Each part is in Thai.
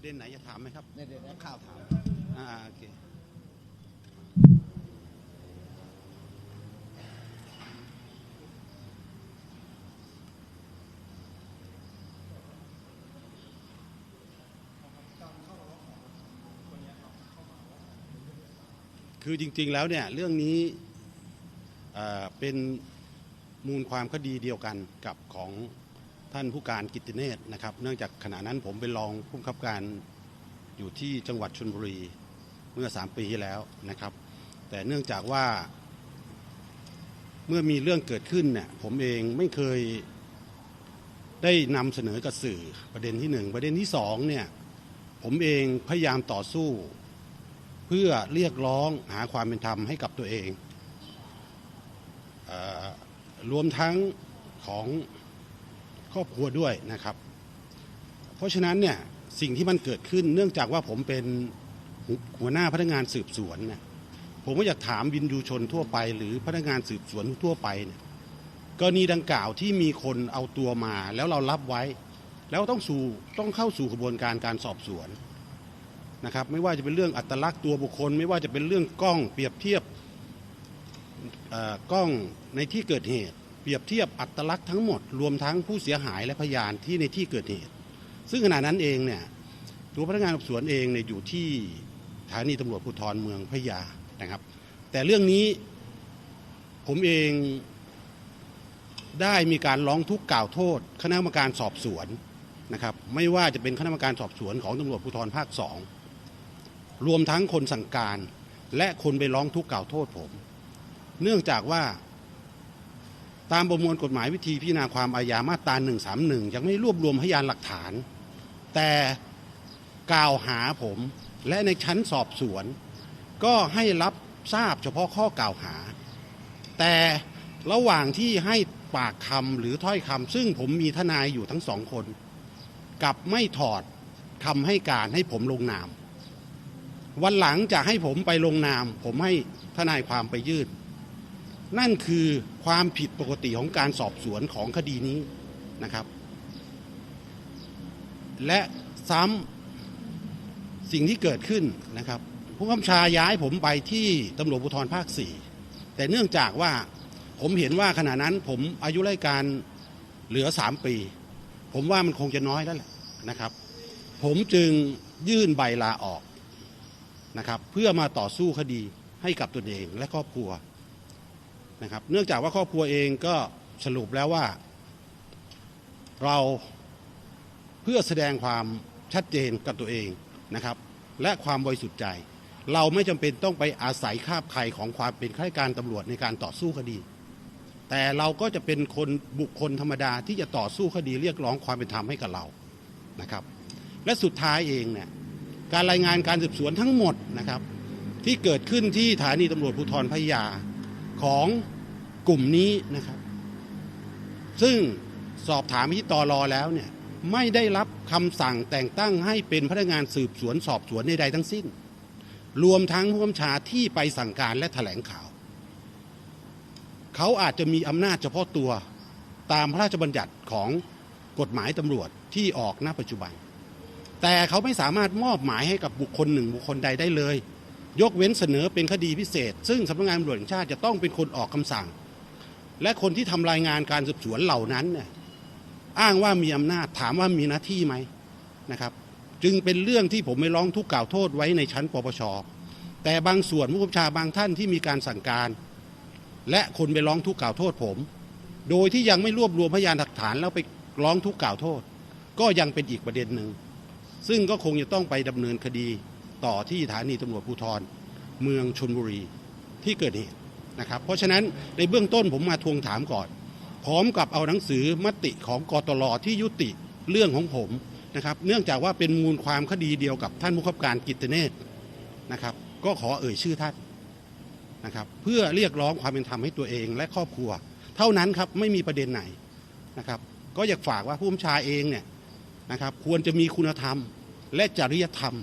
ประเด็นไหนจะถามไหมครับเนี่ยเดี๋ยวนักข่าวถามอ่าโอเคคือจริง ๆ แล้วเนี่ยเรื่องนี้เอ่อเป็นมูลความคดีเดียวกันกับของ ท่านผู้การกิตติเนตนะครับ เนื่องจากขณะนั้นผมเป็นรองผู้บังคับการอยู่ที่จังหวัดชลบุรีเมื่อ 3 ปีที่แล้วนะครับ แต่เนื่องจากว่า เมื่อมีเรื่องเกิดขึ้นเนี่ยผมเองไม่เคยได้นำเสนอกับสื่อประเด็นที่หนึ่งประเด็นที่สองเนี่ยผมเองพยายามต่อสู้ เพื่อเรียกร้องหาความเป็นธรรมให้กับตัวเองเอรวมทั้งของ ครอบครัวด้วยนะครับ เพราะฉะนั้นเนี่ยสิ่งที่มันเกิดขึ้นเนื่องจากว่าผมเป็นหัวหัวหน้าพนักงานสืบสวนเนี่ยผมก็อยากถามวินยูชนทั่วไป หรือพนักงานสืบสวนทั่วไปเนี่ยกรณีดังกล่าวที่มีคนเอาตัวมาแล้วเรารับไว้ แล้วต้องสู่ต้องเข้าสู่กระบวนการการสอบสวนนะครับ ไม่ว่าจะเป็นเรื่องอัตลักษณ์ตัวบุคคล ไม่ว่าจะเป็นเรื่องกล้องเปรียบเทียบกล้องในที่เกิดเหตุ รียบเทียบอัตลักษณ์ทั้งหมดรวมทั้งผู้เสียหายและพยานที่ในที่เกิดเหตุ ซึ่งขณะนั้นเองเนี่ยตัวพนักงานสอบสวนเองเนี่ยอยู่ที่สถานีตำรวจภูธรเมืองพะยานะครับ แต่เรื่องนี้ผมเองได้มีการร้องทุกข์กล่าวโทษ คณะกรรมการสอบสวนนะครับ ไม่ว่าจะเป็นคณะกรรมการสอบสวนของตำรวจภูธรภาคสองรวมทั้งคนสั่งการ และคนไปร้องทุกข์กล่าวโทษผม เนื่องจากว่า ตามประมวลกฎหมายวิธีพิจารณาความอาญามาตรา131 ยังไม่รวบรวมพยานหลักฐาน แต่กล่าวหาผมและในชั้นสอบสวน ก็ให้รับทราบเฉพาะข้อกล่าวหา แต่ระหว่างที่ให้ปากคำหรือถ้อยคำซึ่งผมมีทนายอยู่ทั้งสองคนกับไม่ถอดคำให้การให้ผมลงนาม วันหลังจะให้ผมไปลงนาม ผมให้ทนายความไปยื่น นั่นคือความผิดปกติของการสอบสวนของคดีนี้นะครับ และซ้ำสิ่งที่เกิดขึ้นนะครับผู้กำชาย้ายผมไปที่ตำรวจภูธรภาคสี่แต่เนื่องจากว่าผมเห็นว่าขณะนั้นผมอายุราชการเหลือสามปี ผมว่ามันคงจะน้อยแล้วแหละนะครับ ผมจึงยื่นใบลาออกนะครับ เพื่อมาต่อสู้คดีให้กับตนเองและครอบครัว นะครับ เนื่องจากว่าครอบครัวเองก็สรุปแล้วว่า เราเพื่อแสดงความชัดเจนกับตัวเองนะครับ และความบริสุทธิ์ใจ เราไม่จำเป็นต้องไปอาศัยคาบใครของความเป็นข้าราชการตำรวจในการต่อสู้คดี แต่เราก็จะเป็นคนบุคคลธรรมดาที่จะต่อสู้คดีเรียกร้องความเป็นธรรมให้กับเรานะครับ และสุดท้ายเองเนี่ยการรายงานการสืบสวนทั้งหมดนะครับ ที่เกิดขึ้นที่สถานีตำรวจภูธรพะยา ของกลุ่มนี้นะครับ ซึ่งสอบถามที่ตอรอแล้วเนี่ยไม่ได้รับคำสั่งแต่งตั้งให้เป็นพนักงานสืบสวนสอบสวนใดๆทั้งสิ้น รวมทั้งผู้กำชาที่ไปสั่งการและแถลงข่าว เขาอาจจะมีอำนาจเฉพาะตัวตามพระราชบัญญัติของกฎหมายตำรวจที่ออกณปัจจุบัน แต่เขาไม่สามารถมอบหมายให้กับบุคคลหนึ่งบุคคลใดได้เลย ยกเว้นเสนอเป็นคดีพิเศษ ซึ่งสำนักงานตำรวจแห่งชาติจะต้องเป็นคนออกคำสั่ง และคนที่ทำรายงานการสืบสวนเหล่านั้นเนี่ยอ้างว่ามีอำนาจถามว่ามีหน้าที่ไหมนะครับ จึงเป็นเรื่องที่ผมไม่ร้องทุกข์กล่าวโทษไว้ในชั้นปปชแต่บางส่วนผู้กำกับชาบางท่านที่มีการสั่งการ และคนไปร้องทุกข์กล่าวโทษผม โดยที่ยังไม่รวบรวมพยานหลักฐานแล้วไปร้องทุกข์กล่าวโทษ ก็ยังเป็นอีกประเด็นหนึ่งซึ่งก็คงจะต้องไปดำเนินคดี ต่อที่สถานีตำรวจภูธรเมืองชนบุรีที่เกิดเหตุนะครับเพราะฉะนั้นในเบื้องต้นผมมาทวงถามก่อน พร้อมกับเอาหนังสือมติของกตลที่ยุติเรื่องของผมนะครับเนื่องจากว่าเป็นมูลความคดีเดียวกับท่านผู้ขับการกิตเนตนะครับก็ขอเอ่ยชื่อท่านนะครับเพื่อเรียกร้องความเป็นธรรมให้ตัวเองและครอบครัว เท่านั้นครับไม่มีประเด็นไหนนะครับก็อยากฝากว่าผู้บัญชาเองเนี่ยนะครับควรจะมีคุณธรรมและจริยธรรม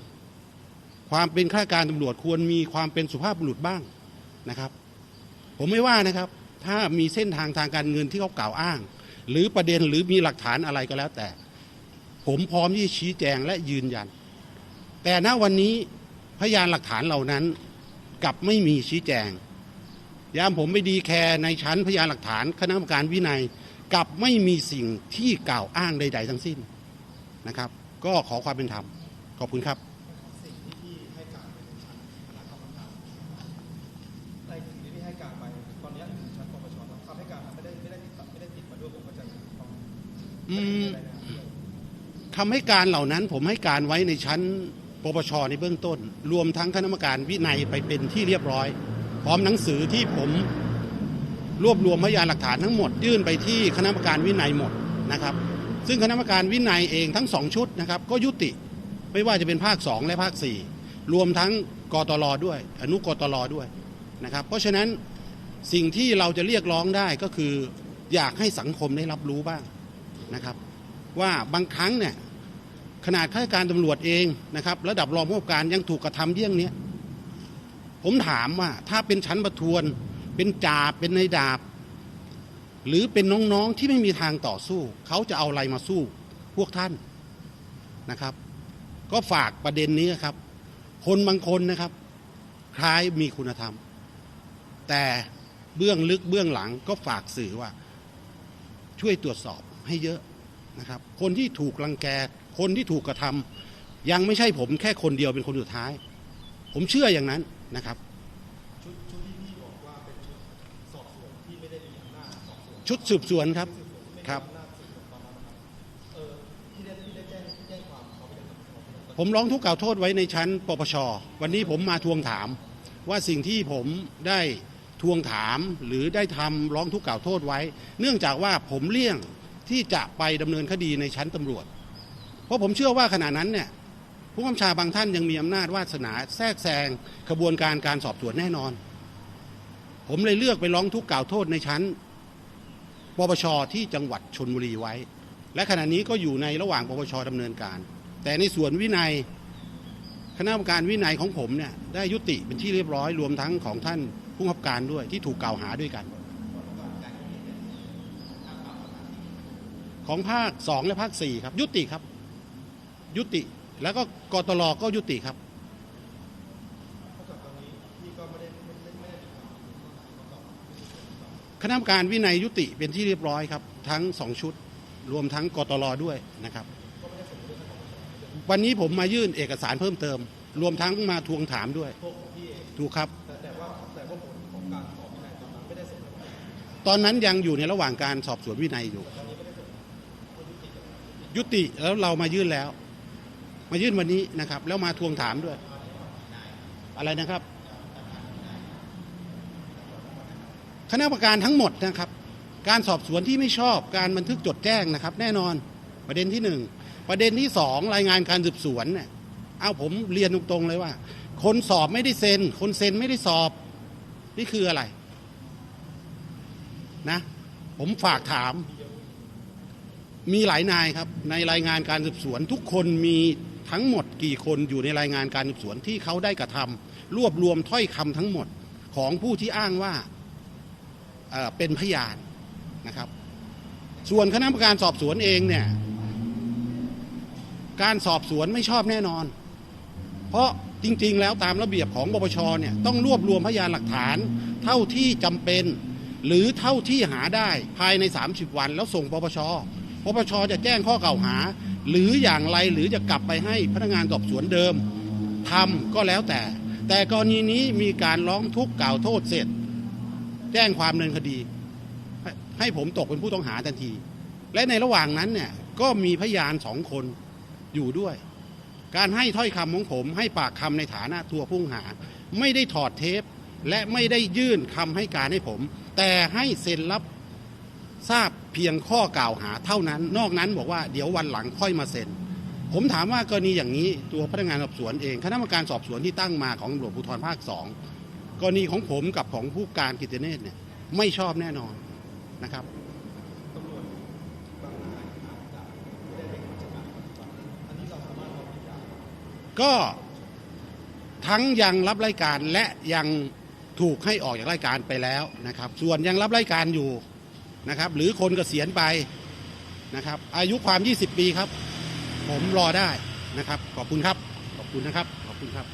ความเป็นข้าราชการตำรวจควรมีความเป็นสุภาพบุรุษบ้างนะครับ ผมไม่ว่านะครับ ถ้ามีเส้นทางทางการเงินที่เขากล่าวอ้าง หรือประเด็นหรือมีหลักฐานอะไรก็แล้วแต่ ผมพร้อมที่จะชี้แจงและยืนยัน แต่ณวันนี้พยานหลักฐานเหล่านั้นกลับไม่มีชี้แจงยามผมไปดีแคร์ในชั้นพยานหลักฐานคณะกรรมการวินัยกลับไม่มีสิ่งที่กล่าวอ้างใด ๆ ทั้งสิ้นนะครับ ก็ขอความเป็นธรรมขอบคุณครับ คำให้การเหล่านั้น ผมให้การไว้ในชั้นปปชในเบื้องต้น รวมทั้งคณะกรรมการวินัยไปเป็นที่เรียบร้อย พร้อมหนังสือที่ผมรวบรวมพยานหลักฐานทั้งหมด ยื่นไปที่คณะกรรมการวินัยหมดนะครับ ซึ่งคณะกรรมการวินัยเองทั้งสองชุดนะครับ ก็ยุติไม่ว่าจะเป็นภาค 2 และภาค 4 รวมทั้งกตลด้วย อนุกตลด้วยนะครับ เพราะฉะนั้นสิ่งที่เราจะเรียกร้องได้ก็คือ อยากให้สังคมได้รับรู้บ้าง นะครับว่าบางครั้งเนี่ยขนาดข้าราชการตำรวจเองนะครับระดับรองผู้กำกับการยังถูกกระทำเยี่ยงนี้ผมถามว่าถ้าเป็นชั้นประทวน เป็นจ่าเป็นนายดาบ หรือเป็นน้องๆที่ไม่มีทางต่อสู้ เขาจะเอาอะไรมาสู้พวกท่านนะครับ ก็ฝากประเด็นนี้ครับ คนบางคนนะครับ คล้ายมีคุณธรรม แต่เบื้องลึกเบื้องหลังก็ฝากสื่อว่าช่วยตรวจสอบ ให้เยอะนะครับ คนที่ถูกรังแก คนที่ถูกกระทำยังไม่ใช่ผมแค่คนเดียวเป็นคนสุดท้าย ผมเชื่ออย่างนั้นนะครับชุดที่พี่บอกว่าเป็นชุดสอบสวนที่ไม่ได้มีอำนาจชุดสืบสวนครับครับอำนาจสืบสวนตอนนั้นนะครับเออพี่ได้พี่ได้แจ้งแจ้งความเขาไปยังครับ ผมร้องทุกข์กล่าวโทษไว้ในชั้นปปช วันนี้ผมมาทวงถาม ว่าสิ่งที่ผมได้ทวงถามหรือได้ทำร้องทุกข์กล่าวโทษไว้ เนื่องจากว่าผมเลี่ยง ที่จะไปดำเนินคดีในชั้นตำรวจ เพราะผมเชื่อว่าขณะนั้นเนี่ยผู้กำชาบางท่านยังมีอำนาจวาสนาแทรกแซงกระบวนการการสอบสวนแน่นอน ผมเลยเลือกไปร้องทุกข์กล่าวโทษในชั้นปปชที่จังหวัดชนบุรีไว้ และขณะนี้ก็อยู่ในระหว่างปปชดำเนินการ แต่ในส่วนวินัยคณะกรรมการวินัยของผมเนี่ยได้ยุติเป็นที่เรียบร้อยรวมทั้งของท่านผู้กำกับการด้วยที่ถูกกล่าวหาด้วยกัน ของภาคสองและภาคสี่ครับ ยุติครับ ยุติแล้วก็กตลก็ยุติครับเท่ากับตอนนี้พี่ก็ไม่ได้ไม่ไม่ไม่ได้มีควาระกอบคณะกรรมการวินัยยุติเป็นที่เรียบร้อยครับ ทั้งสองชุด รวมทั้งกตลด้วยนะครับ วันนี้ผมมายื่นเอกสารเพิ่มเติม รวมทั้งมาทวงถามด้วยถูกครับแต่ว่าแต่ว่าผลของการสอบวินัยตอนนั้นไม่ได้ส่งไปตอนนั้นยังอยู่ในระหว่างการสอบสวนวินัยอยู่ ยุติแล้วเรามายื่นแล้ว มายื่นวันนี้นะครับ แล้วมาทวงถามด้วย อะไรนะครับ คณะกรรมการทั้งหมดนะครับ การสอบสวนที่ไม่ชอบการบันทึกจดแจ้งนะครับ แน่นอนประเด็นที่หนึ่งประเด็นที่สองรายงานการสืบสวนเนี่ยเอาผมเรียนตรงๆเลยว่า คนสอบไม่ได้เซ็น คนเซ็นไม่ได้สอบ นี่คืออะไร นะ ผมฝากถาม มีหลายนายครับในรายงานการสืบสวน ทุกคนมีทั้งหมดกี่คนอยู่ในรายงานการสืบสวนที่เขาได้กระทำรวบรวมถ้อยคำทั้งหมดของผู้ที่อ้างว่าเเป็นพยานนะครับ ส่วนคณะกรรมการสอบสวนเองเนี่ยการสอบสวนไม่ชอบแน่นอน เพราะจริง ๆ แล้วตามระเบียบของปปชเนี่ยต้องรวบรวมพยานหลักฐาน เท่าที่จำเป็น หรือเท่าที่หาได้ภายใน 30 วันแล้วส่งปปช ปปชจะแจ้งข้อกล่าวหา หรืออย่างไรหรือจะกลับไปให้พนักงานสอบสวนเดิมทำก็แล้วแต่ แต่กรณีนี้มีการร้องทุกข์กล่าวโทษเสร็จ แจ้งความเนินคดีให้ให้ผมตกเป็นผู้ต้องหาทันที และในระหว่างนั้นเนี่ยก็มีพยานสองคนอยู่ด้วย การให้ถ้อยคำของผมให้ปากคำในฐานะตัวผู้ต้องหา ไม่ได้ถอดเทปและไม่ได้ยื่นคำให้การให้ผม แต่ให้เซ็นรับทราบ เพียงข้อกล่าวหาเท่านั้น นอกนั้นบอกว่าเดี๋ยววันหลังค่อยมาเซ็น ผมถามว่ากรณีอย่างนี้ตัวพนักงานสอบสวนเอง คณะกรรมการสอบสวนที่ตั้งมาของตำรวจภูธรภาคสองกรณีของผมกับของผู้การกิตเนตเนี่ยไม่ชอบแน่นอนนะครับก็ทั้งยังรับรายการและยังถูกให้ออกจากรายการไปแล้วนะครับ ส่วนยังรับรายการอยู่ นะครับ หรือคนเกษียณไปนะครับ อายุความ 20 ปีครับ ผมรอได้นะครับ ขอบคุณครับ ขอบคุณนะครับ ขอบคุณครับ